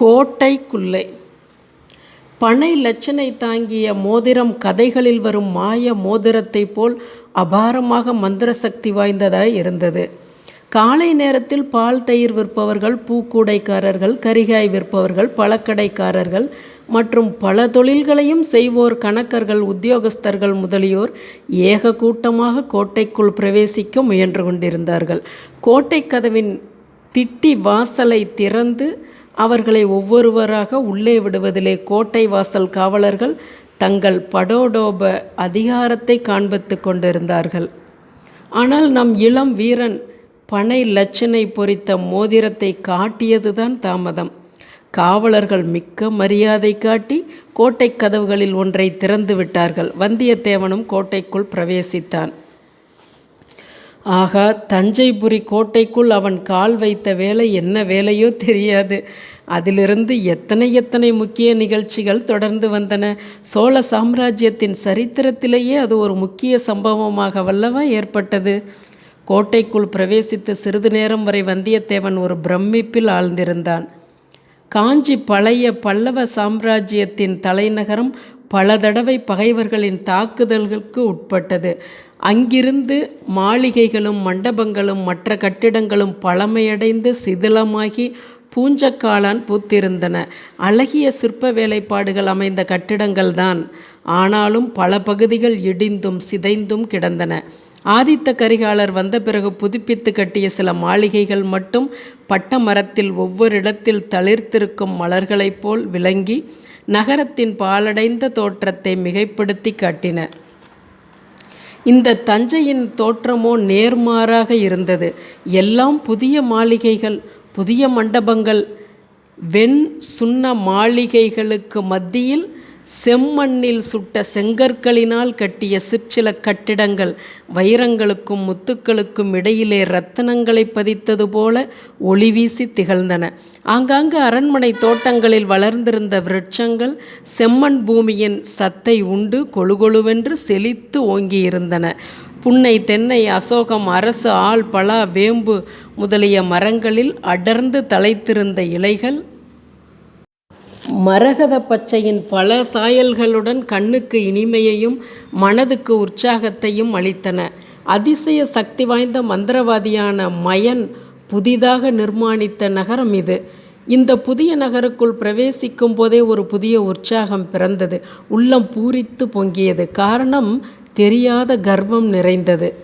கோட்டைக்குள்ளே. பனை லட்சனை தாங்கிய மோதிரம் கதைகளில் வரும் மாய மோதிரத்தைப் போல் அபாரமாக மந்திர சக்தி வாய்ந்ததாய் இருந்தது. காலை நேரத்தில் பால் தயிர் விற்பவர்கள் பூக்கூடைக்காரர்கள் கரிகாய் விற்பவர்கள் பழக்கடைக்காரர்கள் மற்றும் பல தொழில்களையும் செய்வோர் கணக்கர்கள் உத்தியோகஸ்தர்கள் முதலியோர் ஏக கூட்டமாக கோட்டைக்குள் பிரவேசிக்க முயன்று கொண்டிருந்தார்கள். கோட்டை கதவின் திட்டி வாசலை திறந்து அவர்களை ஒவ்வொருவராக உள்ளே விடுவதிலே கோட்டை வாசல் காவலர்கள் தங்கள் படோடோப அதிகாரத்தை காண்பித்து கொண்டிருந்தார்கள். ஆனால் நம் இளம் வீரன் பனை லட்சனை பொறித்த மோதிரத்தை காட்டியதுதான் தாமதம். காவலர்கள் மிக்க மரியாதை காட்டி கோட்டை கதவுகளில் ஒன்றை திறந்து விட்டார்கள். வந்தியத்தேவனும் கோட்டைக்குள் பிரவேசித்தான். ஆகா தஞ்சைபுரி கோட்டைக்குள் அவன் கால் வைத்த வேலை என்ன வேலையோ தெரியாது. அதிலிருந்து எத்தனை எத்தனை முக்கிய நிகழ்ச்சிகள் தொடர்ந்து வந்தன. சோழ சாம்ராஜ்யத்தின் சரித்திரத்திலேயே அது ஒரு முக்கிய சம்பவமாக வல்லவா ஏற்பட்டது. கோட்டைக்குள் பிரவேசித்து சிறிது நேரம் வரை வந்தியத்தேவன் ஒரு பிரமிப்பில் ஆழ்ந்திருந்தான். காஞ்சி பழைய பல்லவ சாம்ராஜ்யத்தின் தலைநகரம் பல தடவை பகைவர்களின் தாக்குதல்களுக்கு உட்பட்டது. அங்கிருந்து மாளிகைகளும் மண்டபங்களும் மற்ற கட்டிடங்களும் பழமையடைந்து சிதிலமாகி பூஞ்சக்காளான் பூத்திருந்தன. அழகிய சிற்ப வேலைப்பாடுகள் அமைந்த கட்டிடங்கள்தான். ஆனாலும் பல பகுதிகள் இடிந்தும் சிதைந்தும் கிடந்தன. ஆதித்த கரிகாலர் வந்த பிறகு புதுப்பித்து கட்டிய சில மாளிகைகள் மட்டும் பட்ட மரத்தில் ஒவ்வொரு இடத்தில் தளிர்த்திருக்கும் மலர்களைப் போல் விளங்கி நகரத்தின் பாலடைந்த தோற்றத்தை மிகைப்படுத்தி காட்டின. இந்த தஞ்சையின் தோற்றமோ நேர்மாறாக இருந்தது. எல்லாம் புதிய மாளிகைகள் புதிய மண்டபங்கள் வெண் சுண்ண மாளிகைகளுக்கு மத்தியில் செம்மண்ணில் சுட்ட செங்கற்களினால் கட்டிய சிற்சில கட்டிடங்கள் வைரங்களுக்கும் முத்துக்களுக்கும் இடையிலே ரத்தனங்களை பதித்தது போல ஒளி வீசி திகழ்ந்தன. ஆங்காங்கு அரண்மனை தோட்டங்களில் வளர்ந்திருந்த விருட்சங்கள் செம்மண் பூமியின் சத்தை உண்டு கொழுகொழுவென்று செழித்து ஓங்கியிருந்தன. புன்னை தென்னை அசோகம் அரசு ஆள் பலா வேம்பு முதலிய மரங்களில் அடர்ந்து தலைத்திருந்த இலைகள் மரகத பச்சையின் பல சாயல்களுடன் கண்ணுக்கு இனிமையையும் மனதுக்கு உற்சாகத்தையும் அளித்தன. அதிசய சக்தி வாய்ந்த மந்திரவாதியான மயன் புதிதாக நிர்மாணித்த நகரம் இது. இந்த புதிய நகருக்குள் பிரவேசிக்கும் போதே ஒரு புதிய உற்சாகம் பிறந்தது. உள்ளம் பூரித்து பொங்கியது. காரணம் தெரியாத கர்வம் நிறைந்தது.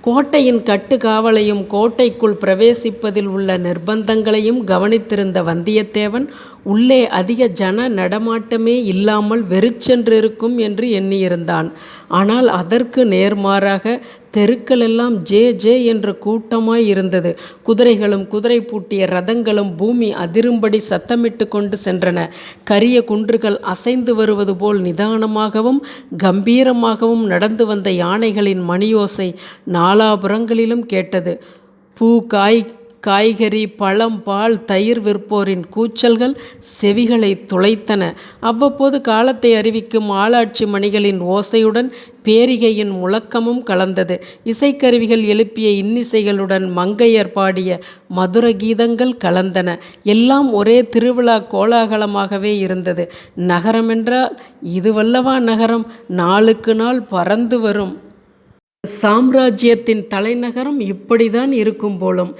கோட்டையின் கட்டுக்காவலையும் கோட்டைக்குள் பிரவேசிப்பதில் உள்ள நிர்பந்தங்களையும் கவனித்திருந்த வந்தியத்தேவன் உள்ளே அதிக ஜன நடமாட்டமே இல்லாமல் வெறிச்சென்றிருக்கும் என்று எண்ணியிருந்தான். ஆனால் அதற்கு நேர்மாறாக தெருக்கள் எல்லாம் ஜே ஜே என்ற கூட்டமாய் இருந்தது. குதிரைகளும் குதிரை பூட்டிய ரதங்களும் பூமி அதிரும்படி சத்தமிட்டு கொண்டு சென்றன. கரிய குன்றுகள் அசைந்து வருவது போல் நிதானமாகவும் கம்பீரமாகவும் நடந்து வந்த யானைகளின் மணியோசை நாலாபுறங்களிலும் கேட்டது. பூ காய் காய்கறி பழம் பால் தயிர் விற்போரின் கூச்சல்கள் செவிகளை துளைத்தன. அவ்வப்போது காலத்தை அறிவிக்கும் ஆளாட்சி மணிகளின் ஓசையுடன் பேரிகையின் முழக்கமும் கலந்தது. இசைக்கருவிகள் எழுப்பிய இன்னிசைகளுடன் மங்கையர் பாடிய மதுர கீதங்கள் கலந்தன. எல்லாம் ஒரே திருவிழா கோலாகலமாகவே இருந்தது. நகரமென்றால் இதுவல்லவா நகரம்? நாளுக்கு நாள் பறந்து வரும். சாம்ராஜ்யத்தின் தலைநகரம் இப்படிதான் இருக்கும் போலும்.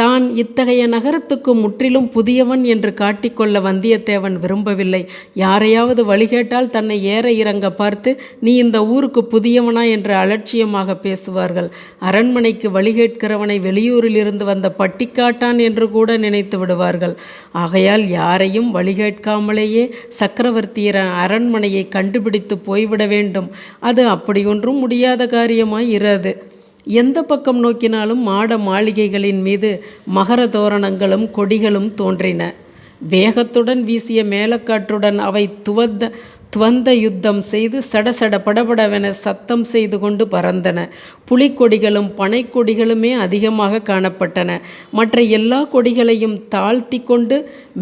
தான் இத்தகைய நகரத்துக்கு முற்றிலும் புதியவன் என்று காட்டிக்கொள்ள வந்தியத்தேவன் விரும்பவில்லை. யாரையாவது வழிகேட்டால் தன்னை ஏற இறங்க பார்த்து நீ இந்த ஊருக்கு புதியவனா? என்று அலட்சியமாக பேசுவார்கள். அரண்மனைக்கு வழிகேட்கிறவனை வெளியூரில் இருந்து வந்த பட்டிக்காட்டான் என்று கூட நினைத்து விடுவார்கள். ஆகையால் யாரையும் வழிகேட்காமலேயே சக்கரவர்த்தியர் அரண்மனையை கண்டுபிடித்து போய்விட வேண்டும். அது அப்படியொன்றும் முடியாத காரியமாய் இராது. எந்த பக்கம் நோக்கினாலும் மாட மாளிகைகளின் மீது மகர தோரணங்களும் கொடிகளும் தோன்றின. வேகத்துடன் வீசிய மேலக்காற்றுடன் அவை துவந்த துவந்த யுத்தம் செய்து சடசட படபடவென சத்தம் செய்து கொண்டு பறந்தன. புலிக்கொடிகளும் பனைக்கொடிகளுமே அதிகமாக காணப்பட்டன. மற்ற எல்லா கொடிகளையும் தாழ்த்தி கொண்டு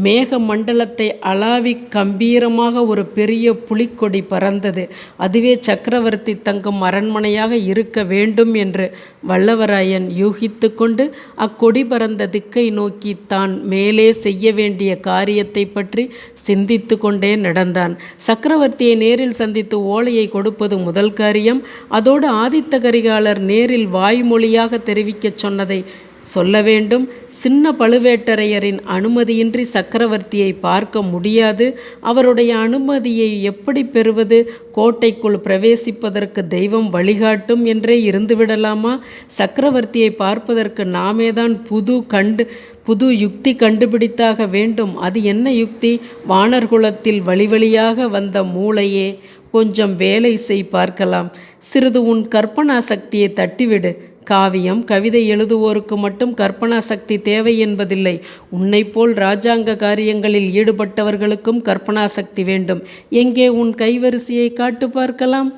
மேக மண்டலத்தை அளாவி கம்பீரமாக ஒரு பெரிய புலிக்கொடி பறந்தது. அதுவே சக்கரவர்த்தி தங்கும் அரண்மனையாக இருக்க வேண்டும் என்று வல்லவராயன் யூகித்து கொண்டு அக்கொடி பறந்த திக்கை நோக்கி தான் மேலே செய்ய வேண்டிய காரியத்தை பற்றி சிந்தித்து கொண்டே நடந்தான். சக்கர சக்கரவர்த்தியை நேரில் சந்தித்து ஓலையை கொடுப்பது முதல் காரியம். அதோடு ஆதித்த கரிகாலர் நேரில் வாய்மொழியாக தெரிவிக்கச் சொன்னதை சொல்ல வேண்டும். சின்ன பழுவேட்டரையரின் அனுமதியின்றி சக்கரவர்த்தியை பார்க்க முடியாது. அவருடைய அனுமதியை எப்படி பெறுவது? கோட்டைக்குள் பிரவேசிப்பதற்கு தெய்வம் வழிகாட்டும் என்றே இருந்துவிடலாமா? சக்கரவர்த்தியை பார்ப்பதற்கு நாமேதான் புது கண்டு புது யுக்தி கண்டுபிடித்தாக வேண்டும். அது என்ன யுக்தி? வானர்குலத்தில் வழிவழியாக வந்த மூளையே. கொஞ்சம் வேலை செய் பார்க்கலாம். சிறிது உன் கற்பனா சக்தியை தட்டிவிடு. காவியம் கவிதை எழுதுவோருக்கு மட்டும் கற்பனா சக்தி தேவை என்பதில்லை. உன்னைப்போல் ராஜாங்க காரியங்களில் ஈடுபட்டவர்களுக்கும் கற்பனா சக்தி வேண்டும். எங்கே உன் கைவரிசையை காட்டு பார்க்கலாம்?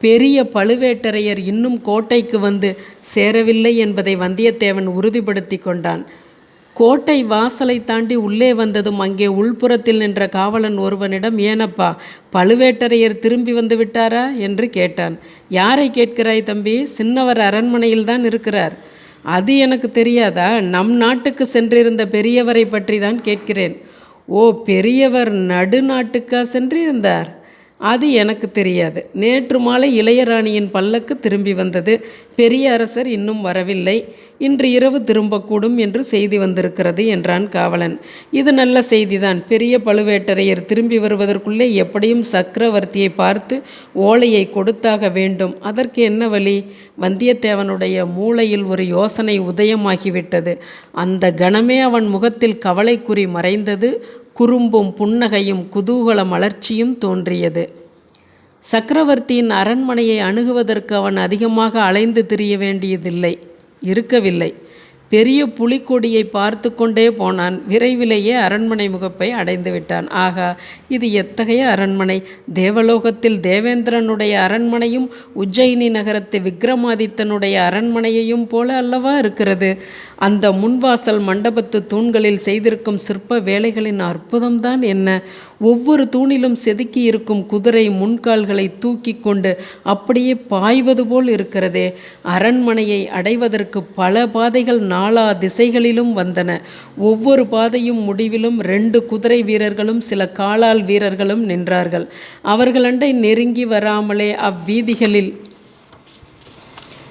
பெரிய பழுவேட்டரையர் இன்னும் கோட்டைக்கு வந்து சேரவில்லை என்பதை வந்தியத்தேவன் உறுதிப்படுத்தி கொண்டான். கோட்டை வாசலை தாண்டி உள்ளே வந்ததும் அங்கே உள்புறத்தில் நின்ற காவலன் ஒருவனிடம் ஏனப்பா பழுவேட்டரையர் திரும்பி வந்து விட்டாரா? என்று கேட்டான். யாரை கேட்கிறாய் தம்பி? சின்னவர் அரண்மனையில் தான் இருக்கிறார். அது எனக்கு தெரியாதா? நம் நாட்டுக்கு சென்றிருந்த பெரியவரை பற்றி தான் கேட்கிறேன். ஓ பெரியவர் நடுநாட்டுக்கா சென்றிருந்தார்? அது எனக்கு தெரியாது. நேற்று மாலை இளையராணியின் பல்லக்கு திரும்பி வந்தது. பெரிய அரசர் இன்னும் வரவில்லை. இன்று இரவு திரும்பக்கூடும் என்று செய்தி வந்திருக்கிறது என்றான் காவலன். இது நல்ல செய்திதான். பெரிய பழுவேட்டரையர் திரும்பி வருவதற்குள்ளே எப்படியும் சக்கரவர்த்தியை பார்த்து ஓலையை கொடுத்தாக வேண்டும். அதற்கு என்ன வழி? வந்தியத்தேவனுடைய மூளையில் ஒரு யோசனை உதயமாகிவிட்டது. அந்த கணமே அவன் முகத்தில் கவலைக்குறி மறைந்தது குறும்பும் புன்னகையும் குதூகல மலர்ச்சியும் தோன்றியது. சக்கரவர்த்தியின் அரண்மனையை அணுகுவதற்கு அவன் அதிகமாக அலைந்து திரிய வேண்டியதில்லை. இருக்கவில்லை. பெரிய புலிக்கொடியை பார்த்து கொண்டே போனான். விரைவிலேயே அரண்மனை முகப்பை அடைந்து விட்டான். ஆகா இது எத்தகைய அரண்மனை? தேவலோகத்தில் தேவேந்திரனுடைய அரண்மனையும் உஜ்ஜயினி நகரத்து விக்ரமாதித்தனுடைய அரண்மனையையும் போல அல்லவா இருக்கிறது? அந்த முன்வாசல் மண்டபத்து தூண்களில் செய்திருக்கும் சிற்ப வேலைகளின் அற்புதம்தான் என்ன? ஒவ்வொரு தூணிலும் செதுக்கி இருக்கும் குதிரை முன்கால்களை தூக்கி கொண்டு அப்படியே பாய்வது போல் இருக்கிறதே. அரண்மனையை அடைவதற்கு பல பாதைகள் நாலா திசைகளிலும் வந்தன. ஒவ்வொரு பாதையும் முடிவிலும் ரெண்டு குதிரை வீரர்களும் சில காலால் வீரர்களும் நின்றார்கள். அவர்களண்டை நெருங்கி வராமலே அவ்வீதிகளில்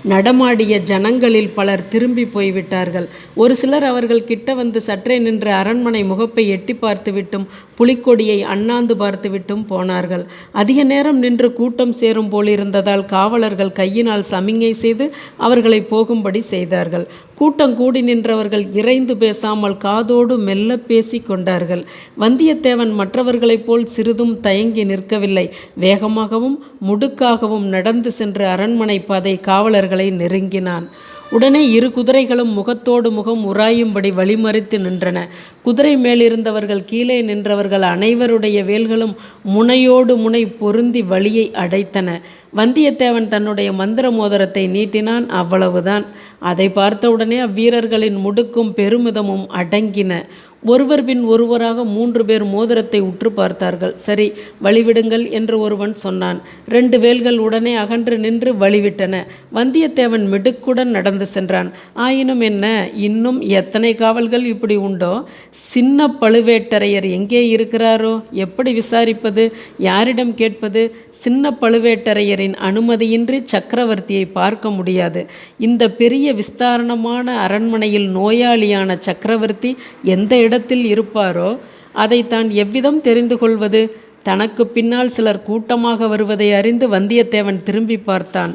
நடமாடிய ஜனங்களில் பலர் திரும்பி போய்விட்டார்கள். ஒரு சிலர் அவர்கள் கிட்ட வந்து சற்றே நின்று அரண்மனை முகப்பை எட்டி பார்த்துவிட்டும் புலிக்கொடியை அண்ணாந்து பார்த்துவிட்டும் போனார்கள். அதிக நேரம் நின்று கூட்டம் சேரும் போலிருந்ததால் காவலர்கள் கையினால் சமிங்கை செய்து அவர்களை போகும்படி செய்தார்கள். கூட்டம் கூடி நின்றவர்கள் இறைந்து பேசாமல் காதோடு மெல்ல பேசி கொண்டார்கள். வந்தியத்தேவன் மற்றவர்களைப் போல் சிறிதும் தயங்கி நிற்கவில்லை. வேகமாகவும் முடுக்காகவும் நடந்து சென்று அரண்மனை பாதை காவலர்களை நெருங்கினான். உடனே இரு குதிரைகளும் முகத்தோடு முகம் உராயும்படி வழிமறித்து நின்றன. குதிரை மேலிருந்தவர்கள் கீழே நின்றவர்கள் அனைவருடைய வேல்களும் முனையோடு முனை பொருந்தி வழியை அடைத்தன. வந்தியத்தேவன் தன்னுடைய மந்திர மோதிரத்தை நீட்டினான். அவ்வளவுதான். அதை பார்த்தவுடனே அவ்வீரர்களின் முடுக்கும் பெருமிதமும் அடங்கின. ஒருவர் பின் ஒருவராக மூன்று பேர் மோதிரத்தை உற்று பார்த்தார்கள். சரி வழிவிடுங்கள் என்று ஒருவன் சொன்னான். ரெண்டு வேல்கள் உடனே அகன்று நின்று வழிவிட்டன. வந்தியத்தேவன் மிடுக்குடன் நடந்து சென்றான். ஆயினும் என்ன இன்னும் எத்தனை காவல்கள் இப்படி உண்டோ? சின்ன பழுவேட்டரையர் எங்கே இருக்கிறாரோ? எப்படி விசாரிப்பது? யாரிடம் கேட்பது? சின்ன பழுவேட்டரையரின் அனுமதியின்றி சக்கரவர்த்தியை பார்க்க முடியாது. இந்த பெரிய பெரிய விஸ்தாரணமான அரண்மனையில் நோயாளியான சக்கரவர்த்தி எந்த இடத்தில் இருப்பாரோ அதை தான் எவ்விதம் தெரிந்து கொள்வது? தனக்கு பின்னால் சிலர் கூட்டமாக வருவதை அறிந்து வந்தியத்தேவன் திரும்பி பார்த்தான்.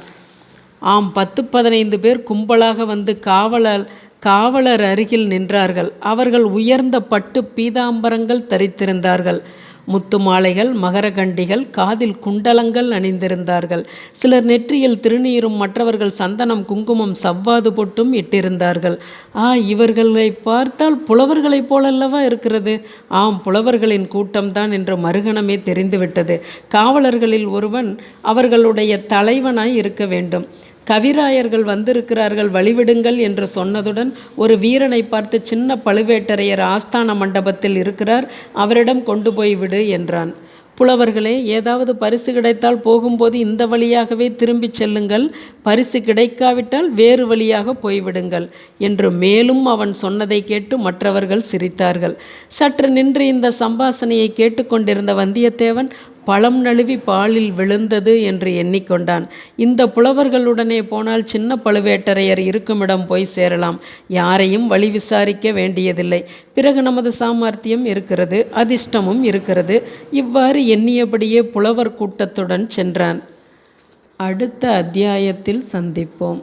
ஆம் பத்து பதினைந்து பேர் கும்பலாக வந்து காவலர் காவலர் அருகில் நின்றார்கள். அவர்கள் உயர்ந்த பட்டு பீதாம்பரங்கள் தரித்திருந்தார்கள். முத்து மாலைகள் மகரகண்டிகள் காதில் குண்டலங்கள் அணிந்திருந்தார்கள். சிலர் நெற்றியில் திருநீரும் மற்றவர்கள் சந்தனம் குங்குமம் சவ்வாது பொட்டும் இட்டிருந்தார்கள். ஆ இவர்களை பார்த்தால் புலவர்களைப் போலல்லவா இருக்கிறது? ஆம் புலவர்களின் கூட்டம்தான் என்று மறுகணமே தெரிந்துவிட்டது. காவலர்களில் ஒருவன் அவர்களுடைய தலைவனாய் இருக்க வேண்டும். கவிராயர்கள் வந்திருக்கிறார்கள் வழிவிடுங்கள் என்று சொன்னதுடன் ஒரு வீரனை பார்த்து சின்ன பழுவேட்டரையர் ஆஸ்தான மண்டபத்தில் இருக்கிறார் அவரிடம் கொண்டு போய் விடு என்றான். புலவர்களே ஏதாவது பரிசு கிடைத்தால் போகும்போது இந்த வழியாகவே திரும்பிச் செல்லுங்கள். பரிசு கிடைக்காவிட்டால் வேறு வழியாக போய்விடுங்கள் என்று மேலும் அவன் சொன்னதை கேட்டு மற்றவர்கள் சிரித்தார்கள். சற்று நின்று இந்த சம்பாசனையை கேட்டுக்கொண்டிருந்த வந்தியத்தேவன் பழம் நழுவி பாலில் விழுந்தது என்று எண்ணிக்கொண்டான். இந்த புலவர்களுடனே போனால் சின்ன பழுவேட்டரையர் இருக்குமிடம் போய் சேரலாம். யாரையும் வழி விசாரிக்க வேண்டியதில்லை. பிறகு நமது சாமர்த்தியம் இருக்கிறது அதிர்ஷ்டமும் இருக்கிறது. இவ்வாறு எண்ணியபடியே புலவர் கூட்டத்துடன் சென்றான். அடுத்த அத்தியாயத்தில் சந்திப்போம்.